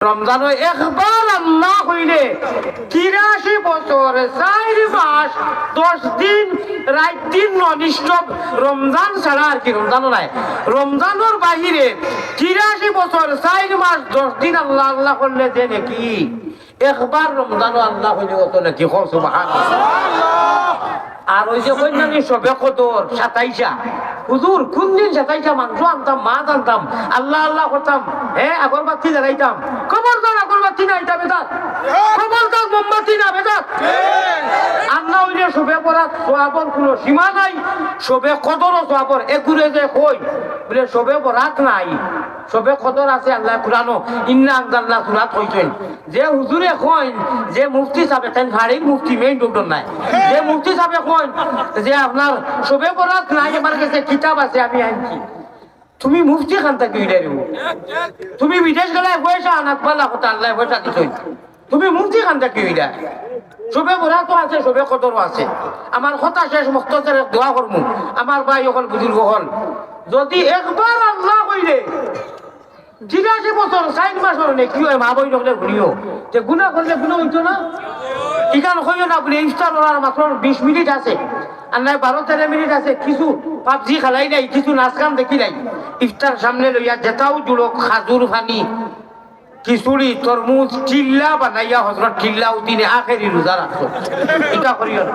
রমজান একবার আল্লাহ হইলে তিরাশি বছর চার মাস, দশ দিন, রাত দিন অনিষ্ট, রমজান ছাড়া আর কি রমজানও নাই। রমজানোর বাহিরে তিরাশি বছর চার মাস, দশ দিন আল্লাহ আল্লাহ করলে যে নাকি? একবার রমজানও আল্লাহ হইলে কত নাকি সুবাহান আর ওই যে কন্যানি সবে কদর সাতাইশা হুজুর কোন দিন মাংস আনতাম মাছ আনতাম আল্লাহ আল্লাহ করতাম হ্যাঁ আগরবাতি জ্বালাইতাম খবরদার আগরবাতি না এটা বেদাত খবরদার মোমবাতি না বেদাত আল্লাহ হইলে শোভে পড়া সোয়াবর কোনো সীমা নাই। শোভে কদর সোয়াবর একুরে যে কই? বলে শোভে পড়াত নাই। সবে কদর আছে আল্লাহ কুরানো ইন্না আন্দাল্লাহ সুরাত কইছেন। যে হুজুরে কইন, যে মুফতি সাহেব, তেন ভারী মুফতি মেইন ডক্টর নাই। যে মুফতি সাহেব কইন, যে আপনার সবে বরাত নাই আমার কাছে কিতাব আছে, আমি আনছি। তুমি মুফতি খান থাকি উইলাই তুমি বিদেশ গেলে পয়সা আনাত পাল্লা কথা আল্লাহ পয়সা দিছই তুমি মুফতি খান থাকি উইলাই সবে বরাতও আছে, সবে কদরও আছে। আমার কথা শেষ মুক্তচার দোয়া করমু। আমার ভাই অকল বুজুর্গ হল। যদি একবার আল্লাহ কইলে তিরাশি বছর চার মাসের নে কি হয়, মা বই নকলে ঘুরিও যে গুণা করলে গুণা হইতো না? ইকান হইও না বলে ইফতার ওনার মাত্র বিশ মিনিট আছে। আর নাই বারো তেরো মিনিট আছে। কিছু পাবজি খেলাই নাই, কিছু নাচ গান দেখি নাই। ইফতার সামনে লইয়া যেটাও জুড়ো খাজুর ফানি। খিচুড়ি তরমুজ চিল্লা বানাইয়া হজরত চিল্লা উদিনে আখেরি রোজা রাখছো এটা করিও না।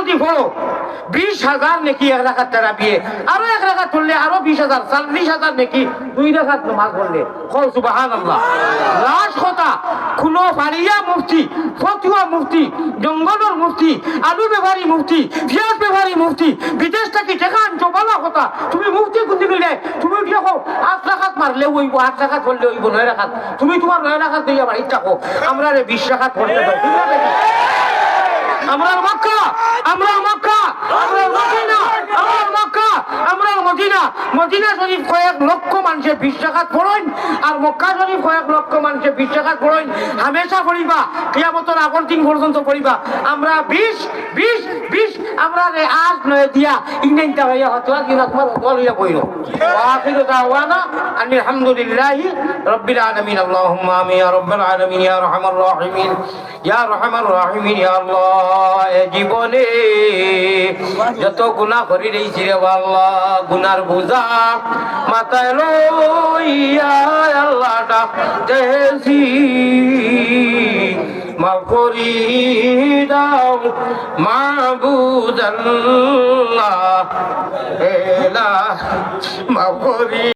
যদি পড়ো বিশ হাজার নাকি এক রাখাত থেরাপি আরও এক রাখাত পড়লে আরও বিশ হাজার চল্লিশ হাজার নাকি দুই রাখাত নমাজ পড়লে। কল আল্লাহ খুনো ফারিয়া মুফতি, ফতুয়া মুফতি মুফতি, আলু ব্যবহারী মুফতি ব্যবহারী মুফতি, বিদেশ থেকে টেকা আনছো, বলা কথা। তুমি মুফতি কুন্দি কইলে তুমি দেখো, আট রাখাত মারলে হইব আট রাখাত পড়লে হইব নয় রাখাত। তুমি তোমার নয় রাখাত দিয়ে বাড়িতে থাকো আমরা বিশ রাখাত পড়তে? আমরা মক্কা আমরা মক্কা আমরা মক্কা মদিনা মদিনা শরীফ কয়েক লক্ষ মানুষের বিশ টাকাত পড়েন আর মক্কা শরীফ কয়েক লক্ষ মানুষের বিশ টাকাত পড়েন হামেশা পড়িবা কিয়ামতর আগর দিন পর্যন্ত পড়িবা আমরা বিশ বিশ বিশ আমরা রে আজ নয় দিয়া ইংরেজটা হইয়া হতো আর কিন্তু তোমার দল হইয়া বইল وآخر دعوانا أن الحمد لله رب العالمين اللهم آمين يا رب العالمين يا أرحم الراحمين يا أرحم الراحمين يا الله এ জীবনে যত গুনাহ করি রইছি রে আল্লাহ গুনার বোঝা মাথায় লইয়া আল্লাহ ডাকতেছি মাফ করি দাও মা আল্লাহ এলা মাফ করি।